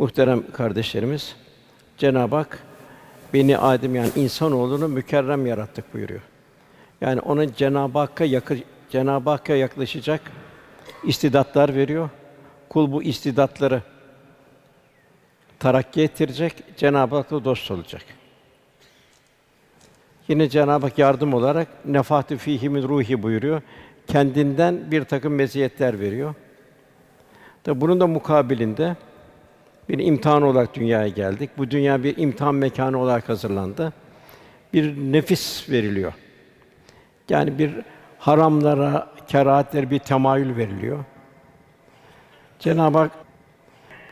Muhterem kardeşlerimiz, Cenab-ı Hak beni Adem yani insanoğlunu mükerrem yarattık buyuruyor. Yani ona Cenab-ı Hakk'a yakı, Cenab-ı Hakk'a yaklaşacak istidatlar veriyor. Kul bu istidatları tarakki ettirecek, Cenab-ı Hak'la dost olacak. Yine Cenab-ı Hak yardım olarak nefahtü fîhî min ruhi buyuruyor. Kendinden bir takım meziyetler veriyor. Tabi bunun da mukabilinde bir imtihan olarak dünyaya geldik. Bu dünya bir imtihan mekanı olarak hazırlandı. Bir nefis veriliyor. Yani bir haramlara, kerahatlere bir temayül veriliyor. Cenab-ı Hak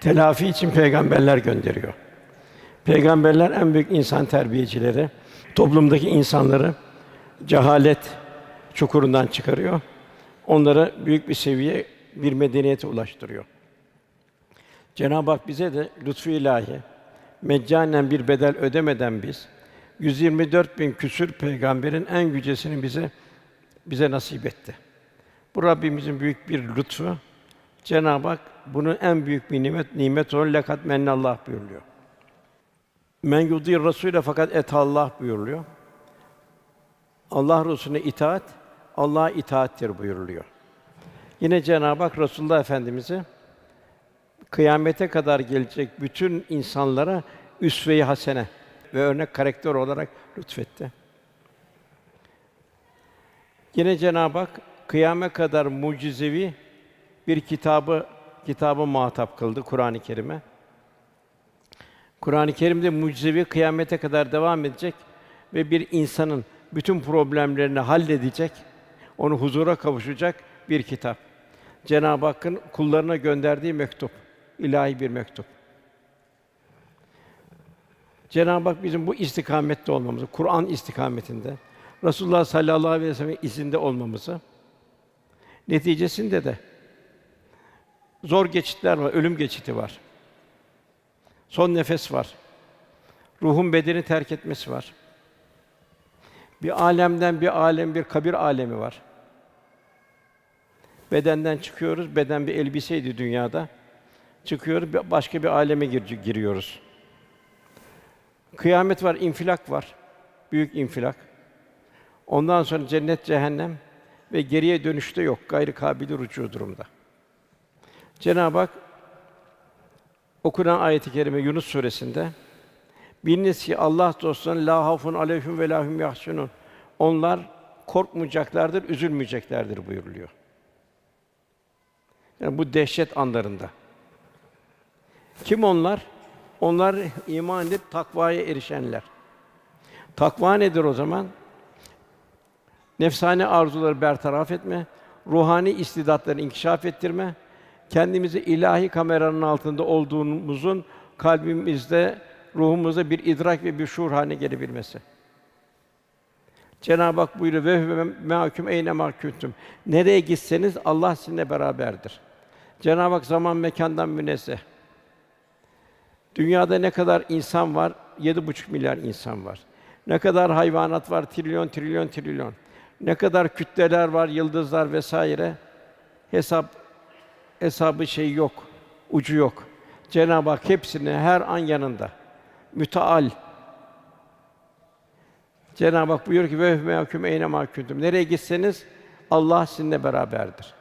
telafi için peygamberler gönderiyor. Peygamberler en büyük insan terbiyecileri, toplumdaki insanları cehalet çukurundan çıkarıyor. Onları büyük bir seviye, bir medeniyete ulaştırıyor. Cenab-ı Hak bize de lütfu ilahi meccanen bir bedel ödemeden biz 124 bin küsür peygamberin en yücesini bize bize nasip etti. Bu Rabbimizin büyük bir lütfu. Cenab-ı Hak bunun en büyük bir nimet nimet olan lekat mennallah buyuruyor. Men yudir Rasûle fakat et Allah buyuruluyor. Allah Resulüne itaat Allah'a itaattir buyuruluyor. Yine Cenab-ı Hak Resulullah Efendimizi kıyamete kadar gelecek bütün insanlara üsve-i hasene ve örnek karakter olarak lütfetti. Yine Cenab-ı Hak kıyame kadar mucizevi bir kitabı kitabı muhatap kıldı Kur'an-ı Kerim'e. Kur'an-ı Kerim'de mucizevi kıyamete kadar devam edecek ve bir insanın bütün problemlerini halledecek, onu huzura kavuşacak bir kitap. Cenab-ı Hakk'ın kullarına gönderdiği mektup, ilahi bir mektup. Cenab-ı Hak bizim bu istikamette olmamızı, Kur'an istikametinde, Resulullah sallallahu aleyhi ve sellem izinde olmamızı, neticesinde de zor geçitler var, ölüm geçiti var. Son nefes var. Ruhun bedeni terk etmesi var. Bir alemden bir alem, bir kabir alemi var. Bedenden çıkıyoruz, beden bir elbiseydi dünyada. Çıkıyoruz, bir- başka bir aleme gir- giriyoruz. Kıyamet var, infilak var. Büyük infilak. Ondan sonra cennet, cehennem ve geriye dönüşte yok. Gayrı kabili rücu durumda. Cenab-ı Hak okunan ayet-i kerime Yunus suresinde Biliniz ki Allah dostlarının la hafun aleyhim ve lahum yahsunun. Onlar korkmayacaklardır, üzülmeyeceklerdir buyuruluyor. Yani bu dehşet anlarında. Kim onlar? Onlar iman edip takvaya erişenler. Takva nedir o zaman? Nefsani arzuları bertaraf etme, ruhani istidatları inkişaf ettirme, kendimizi ilahi kameranın altında olduğumuzun kalbimizde, ruhumuzda bir idrak ve bir şuur haline gelebilmesi. Cenab-ı Hak buyuruyor ve mâküm eyne mâ kuntum. Nereye gitseniz Allah sizinle beraberdir. Cenab-ı Hak zaman mekandan münezzeh. Dünyada ne kadar insan var? Yedi buçuk milyar insan var. Ne kadar hayvanat var? Trilyon, trilyon, trilyon. Ne kadar kütleler var, yıldızlar vesaire. Hesap hesabı şey yok, ucu yok. Cenab-ı Hak hepsini her an yanında. Müteal. Cenab-ı Hak buyuruyor ki ve mehkum eyne ma kuntum. Nereye gitseniz Allah sizinle beraberdir.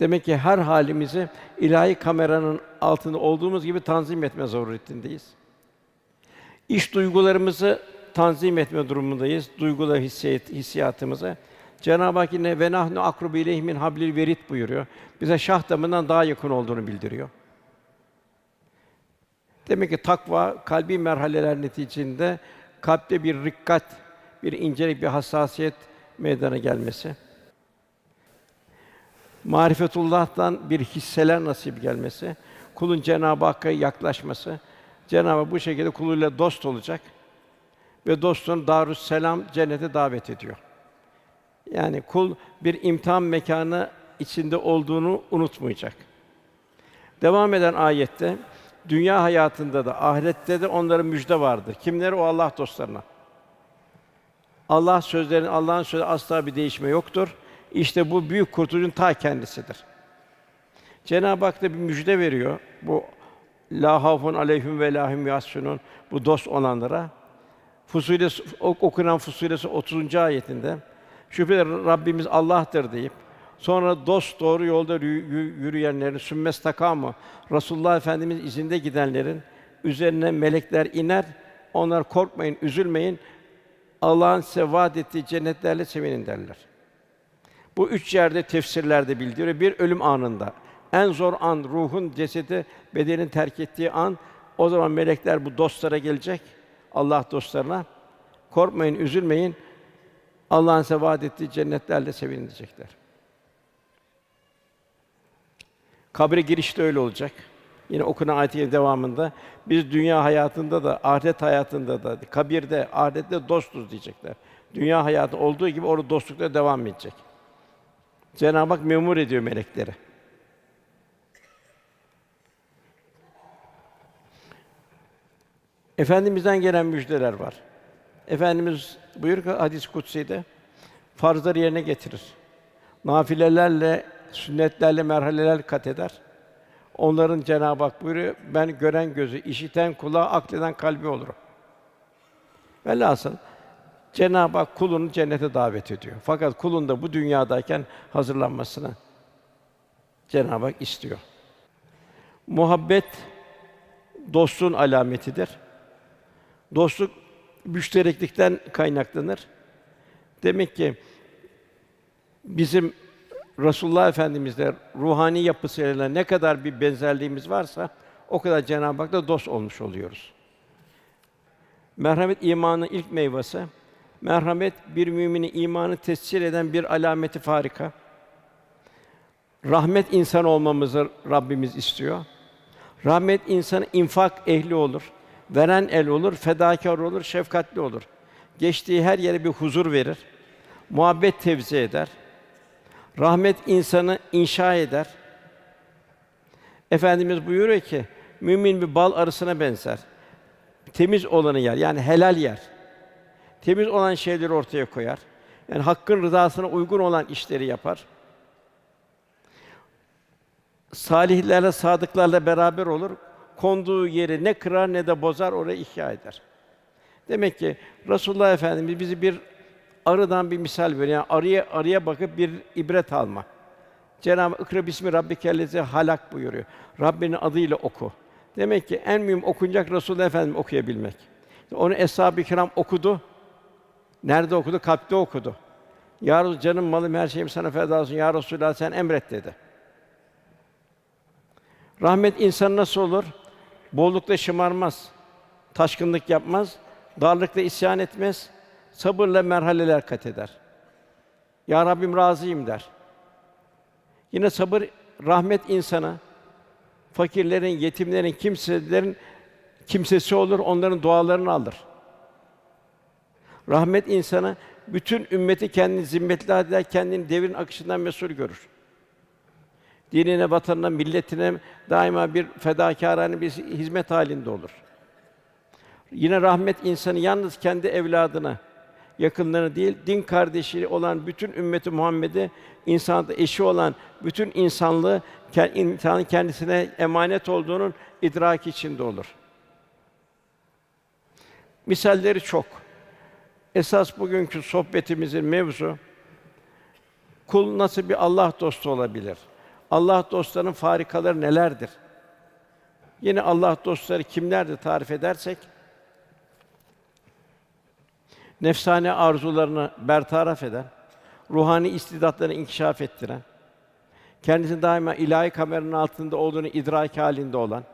Demek ki her halimizi ilahi kameranın altında olduğumuz gibi tanzim etme zaruretindeyiz. İş duygularımızı tanzim etme durumundayız. Duygular, hissiyat, hissiyatımızı. Cenab-ı Hak yine ve nahnu akrubu hablil verit buyuruyor. Bize şah damından daha yakın olduğunu bildiriyor. Demek ki takva kalbi merhaleler neticesinde kalpte bir rikkat, bir incelik, bir hassasiyet meydana gelmesi. Marifetullah'tan bir hisseler nasip gelmesi, kulun Cenab-ı Hakk'a yaklaşması, Cenab-ı Hak bu şekilde kuluyla dost olacak ve dostun Darüs Selam cennete davet ediyor. Yani kul bir imtihan mekanı içinde olduğunu unutmayacak. Devam eden ayette dünya hayatında da ahirette de onlara müjde vardır. Kimler o Allah dostlarına. Allah sözlerin Allah'ın sözü asla bir değişme yoktur. İşte bu büyük kurtuluşun ta kendisidir. Cenab-ı Hak da bir müjde veriyor. Bu la havfun aleyhim ve lahum yahsunun bu dost olanlara. Fusilesi ok- okunan Fusilesi 30. ayetinde şüphesiz Rabbimiz Allah'tır deyip sonra dost doğru yolda yü- yü- yürüyenlerin sümmes takamı Resulullah Efendimiz izinde gidenlerin üzerine melekler iner. Onlar korkmayın, üzülmeyin. Allah'ın size vaad ettiği cennetlerle sevinin derler. Bu üç yerde tefsirlerde bildiriyor. Bir ölüm anında. En zor an ruhun cesedi bedenin terk ettiği an o zaman melekler bu dostlara gelecek. Allah dostlarına korkmayın, üzülmeyin. Allah'ın size vaad ettiği cennetlerle sevinin diyecekler. Kabre girişte öyle olacak. Yine okunan ayetin devamında biz dünya hayatında da ahiret hayatında da kabirde, ahirette dostuz diyecekler. Dünya hayatı olduğu gibi orada dostlukla devam edecek. Cenab-ı Hak memur ediyor melekleri. Efendimizden gelen müjdeler var. Efendimiz buyur ki hadis kutsi'de farzları yerine getirir. Nafilelerle, sünnetlerle merhaleler kat eder. Onların Cenab-ı Hak buyuruyor, ben gören gözü, işiten kulağı, akleden kalbi olurum. Velhasıl Cenab-ı Hak kulunu cennete davet ediyor. Fakat kulun da bu dünyadayken hazırlanmasını Cenab-ı Hak istiyor. Muhabbet dostluğun alametidir. Dostluk müştereklikten kaynaklanır. Demek ki bizim Resulullah Efendimizle ruhani yapısıyla ne kadar bir benzerliğimiz varsa o kadar Cenab-ı Hak'la dost olmuş oluyoruz. Merhamet imanın ilk meyvesi. Merhamet bir müminin imanı tescil eden bir alameti farika. Rahmet insan olmamızı Rabbimiz istiyor. Rahmet insanı infak ehli olur. Veren el olur, fedakar olur, şefkatli olur. Geçtiği her yere bir huzur verir. Muhabbet tevzi eder. Rahmet insanı inşa eder. Efendimiz buyuruyor ki mümin bir bal arısına benzer. Temiz olanı yer, yani helal yer. Temiz olan şeyleri ortaya koyar. Yani hakkın rızasına uygun olan işleri yapar. Salihlerle, sadıklarla beraber olur. Konduğu yeri ne kırar ne de bozar, orayı ihya eder. Demek ki Resulullah Efendimiz bizi bir arıdan bir misal veriyor. Yani arıya arıya bakıp bir ibret alma. Cenab-ı "İkra bismi rabbikellezi halak buyuruyor. Rabbinin adıyla oku. Demek ki en mühim okunacak Resulullah Efendimiz okuyabilmek. Onu eshab-ı kiram okudu. Nerede okudu? Kalpte okudu. Ya Resul, canım malım her şeyim sana feda olsun. Ya Resulallah sen emret dedi. Rahmet insan nasıl olur? Bollukta şımarmaz. Taşkınlık yapmaz. Darlıkla isyan etmez. Sabırla merhaleler kat eder. Ya Rabbim razıyım der. Yine sabır rahmet insana fakirlerin, yetimlerin, kimselerin kimsesi olur, onların dualarını alır. Rahmet insana bütün ümmeti kendini zimmetli eder, kendini devrin akışından mesul görür. Dinine, vatanına, milletine daima bir fedakârane bir hizmet halinde olur. Yine rahmet insanı yalnız kendi evladına, yakınlarına değil, din kardeşi olan bütün ümmeti Muhammed'e, insanda eşi olan bütün insanlığı insanın kendisine emanet olduğunun idraki içinde olur. Misalleri çok. Esas bugünkü sohbetimizin mevzu kul nasıl bir Allah dostu olabilir? Allah dostlarının farikaları nelerdir? Yine Allah dostları kimlerdir tarif edersek nefsane arzularını bertaraf eden, ruhani istidatlarını inkişaf ettiren, kendisini daima ilahi kameranın altında olduğunu idrak halinde olan,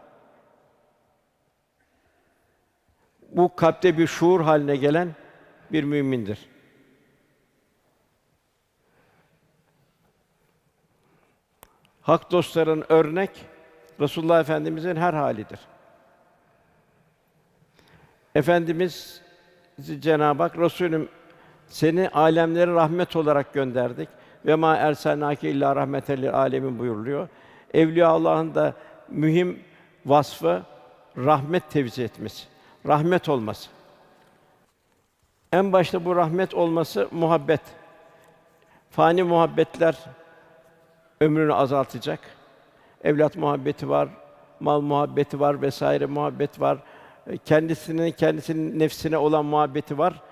bu kalpte bir şuur haline gelen bir mümindir. Hak dostların örnek Resulullah Efendimizin her halidir. Efendimiz Cenab-ı Hak Resulüm seni alemlere rahmet olarak gönderdik ve ma erselnake illa rahmeten lil alemin buyuruluyor. Evliya Allah'ın da mühim vasfı rahmet tevzi etmesi, rahmet olması. En başta bu rahmet olması muhabbet. Fani muhabbetler ömrünü azaltacak. evlat muhabbeti var, mal muhabbeti var vesaire muhabbet var. Kendisinin kendisinin nefsine olan muhabbeti var.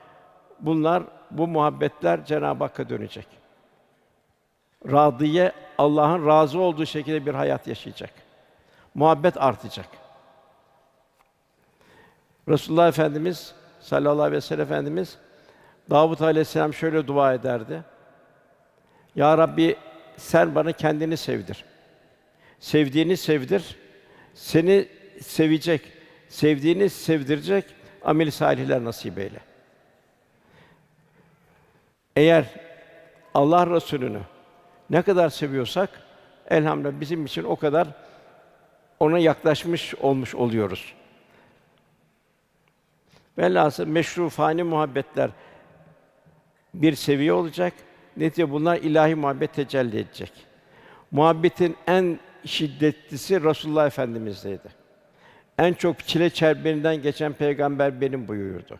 Bunlar bu muhabbetler Cenab-ı Hakk'a dönecek. Radiye Allah'ın razı olduğu şekilde bir hayat yaşayacak. Muhabbet artacak. Resulullah Efendimiz sallallahu aleyhi ve sellem Efendimiz Davud aleyhisselam şöyle dua ederdi. Ya Rabbi sen bana kendini sevdir. Sevdiğini sevdir. Seni sevecek, sevdiğini sevdirecek amel salihler nasip eyle. Eğer Allah Resulü'nü ne kadar seviyorsak elhamdülillah bizim için o kadar ona yaklaşmış olmuş oluyoruz. Velhasıl meşru fani muhabbetler bir seviye olacak. Netice bunlar ilahi muhabbet tecelli edecek. Muhabbetin en şiddetlisi Resulullah Efendimizdeydi. En çok çile çemberinden geçen peygamber benim buyurdu.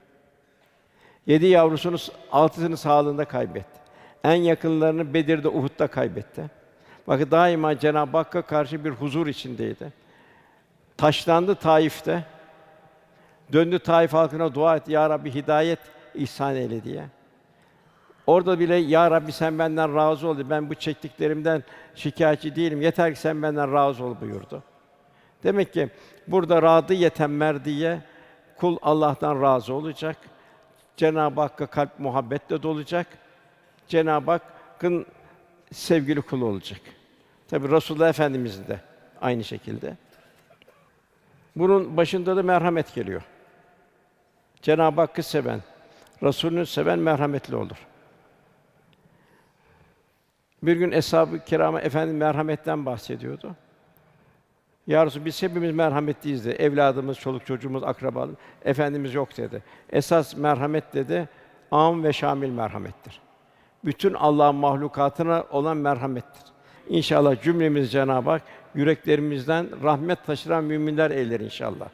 Yedi yavrusunu, altısını sağlığında kaybetti. En yakınlarını Bedir'de, Uhud'da kaybetti. Bakın daima Cenab-ı Hakk'a karşı bir huzur içindeydi. Taşlandı Taif'te. Döndü Taif halkına dua etti. Ya Rabbi hidayet ihsan eyle diye. Orada bile ya Rabbi sen benden razı ol. Ben bu çektiklerimden şikayetçi değilim. Yeter ki sen benden razı ol buyurdu. Demek ki burada radı yeten merdiye kul Allah'tan razı olacak. Cenab-ı Hakk'a kalp muhabbetle dolacak. Cenab-ı Hakk'ın sevgili kulu olacak. Tabi Resulullah Efendimizin de aynı şekilde. Bunun başında da merhamet geliyor. Cenab-ı Hakk'ı seven, Resulünü seven merhametli olur. Bir gün Eshab-ı Kirama Efendi merhametten bahsediyordu. Ya Resulallah, biz hepimiz merhametliyiz dedi. Evladımız, çoluk çocuğumuz, akrabalarımız. Efendimiz yok dedi. Esas merhamet dedi, am ve şamil merhamettir. Bütün Allah'ın mahlukatına olan merhamettir. İnşallah cümlemiz Cenab-ı Hak yüreklerimizden rahmet taşıran müminler eyler inşallah.